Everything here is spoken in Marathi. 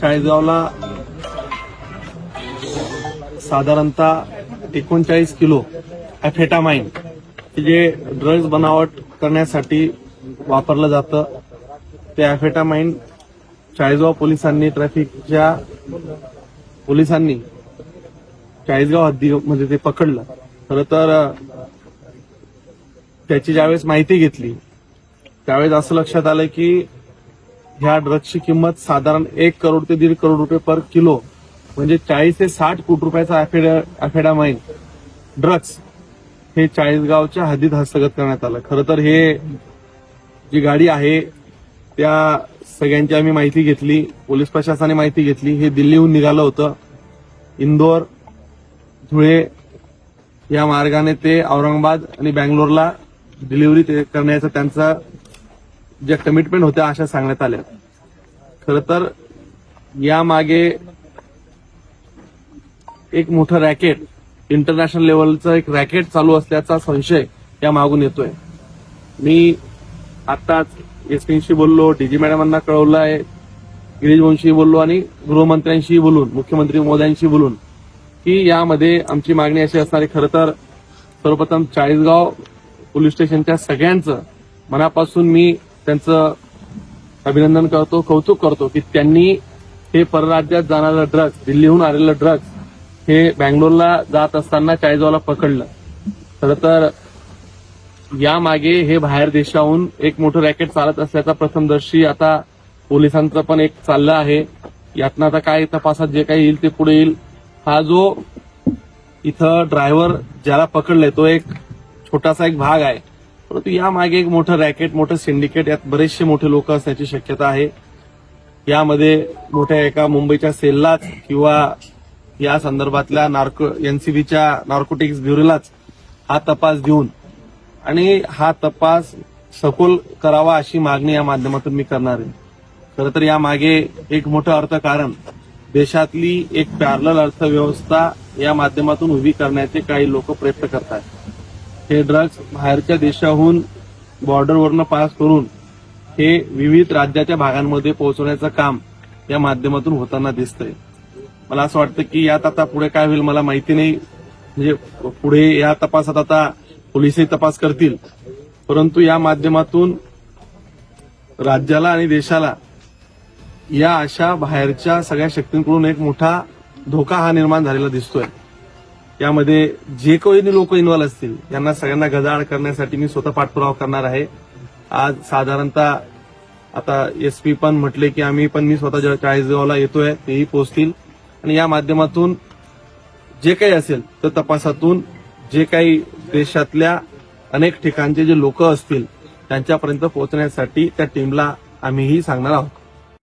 चाळीसगावला साधारणतः एकोणचाळीस किलो ॲफेटामाइन जे ड्रग्ज बनावट करण्यासाठी वापरलं जातं ते ॲफेटामाइन चाळीसगाव पोलिसांनी ट्रॅफिकच्या पोलिसांनी चाळीसगाव हद्दीमध्ये ते पकडलं. खरं तर त्याची ज्यावेळेस माहिती घेतली त्यावेळेस असं लक्षात आलं की ह्या ड्रग्सची किंमत साधारण एक करोड ते दीड करोड रुपये पर किलो म्हणजे चाळीस ते साठ कोटी रुपयाचा अफेडामाईन ड्रग्स हे चाळीसगावच्या हद्दीत हस्तगत करण्यात आलं. खरं तर हे जी गाडी आहे त्या सगळ्यांची आम्ही माहिती घेतली पोलीस प्रशासनाने माहिती घेतली. हे दिल्लीहून निघालं होतं. इंदोर धुळे या मार्गाने ते औरंगाबाद आणि बँगलोरला डिलिव्हरी ते त्यांचा ज्या कमिटमेंट होत्या अशा सांगण्यात आल्या. खरं तर यामागे एक मोठं रॅकेट इंटरनॅशनल लेवलचं एक रॅकेट चालू असल्याचा संशय या मागून येतोय. मी आताच एसपींशी बोललो डीजी मॅडमांना कळवलं आहे गिरीशवंशी बोललो आणि गृहमंत्र्यांशी बोलून मुख्यमंत्री मोद्यांशी बोलून की यामध्ये आमची मागणी अशी असणार आहे खरं तर सर्वप्रथम चाळीसगाव पोलीस स्टेशनच्या सगळ्यांचं मनापासून मी त्यांचं अभिनंदन करतो कौतुक करतो की त्यांनी हे परराज्यात जाणारं ड्रग्ज दिल्लीहून आलेलं ड्रग्ज हे बँगलोरला जात असताना चाळीसगावला पकडलं. खरं तर यामागे हे बाहेर देशाहून एक मोठं रॅकेट चालत असल्याचा प्रथमदर्शी आता पोलिसांचं पण एक चाललं आहे. यातनं आता काय तपासात जे काही येईल ते पुढे येईल. हा जो इथं ड्रायव्हर ज्याला पकडलाय तो एक छोटासा एक भाग आहे. परंतु यामागे एक मोठं रॅकेट मोठं सिंडिकेट यात बरेचसे मोठे लोक असण्याची शक्यता आहे. यामध्ये मोठ्या एका मुंबईच्या सेललाच किंवा या संदर्भातल्या नार्को एनसीबीच्या नार्कोटिक्स ब्युरोलाच हा तपास देऊन आणि हा तपास सखोल करावा अशी मागणी या माध्यमातून मी करणार आहे. खरं तर यामागे एक मोठं अर्थकारण देशातली एक पॅरल अर्थव्यवस्था या माध्यमातून उभी करण्याचे काही लोक प्रयत्न करतात हे ड्रग्ज बाहेरच्या देशाहून बॉर्डरवरनं पास करून हे विविध राज्याच्या भागांमध्ये पोहोचवण्याचं काम या माध्यमातून होताना दिसतंय. मला असं वाटतं की यात आता पुढे काय होईल मला माहिती नाही. म्हणजे पुढे या तपासात आता पोलिसही तपास करतील. परंतु या माध्यमातून राज्याला आणि देशाला या अशा बाहेरच्या सगळ्या शक्तींकडून एक मोठा धोका हा निर्माण झालेला दिसतोय. यामध्ये जे कोणी लोक इन्व्हॉल्व असतील यांना सगळ्यांना गजाआड करण्यासाठी मी स्वतः पाठपुरावा करणार आहे. आज साधारणतः आता एसपी पण म्हटले की आम्ही पण मी स्वतः चाळीसगावला येतोय तेही पोहोचतील आणि या माध्यमातून जे काही असेल तर तपासातून जे काही देशातल्या अनेक ठिकाणचे जे लोक असतील त्यांच्यापर्यंत पोहोचण्यासाठी त्या टीमला आम्हीही सांगणार आहोत.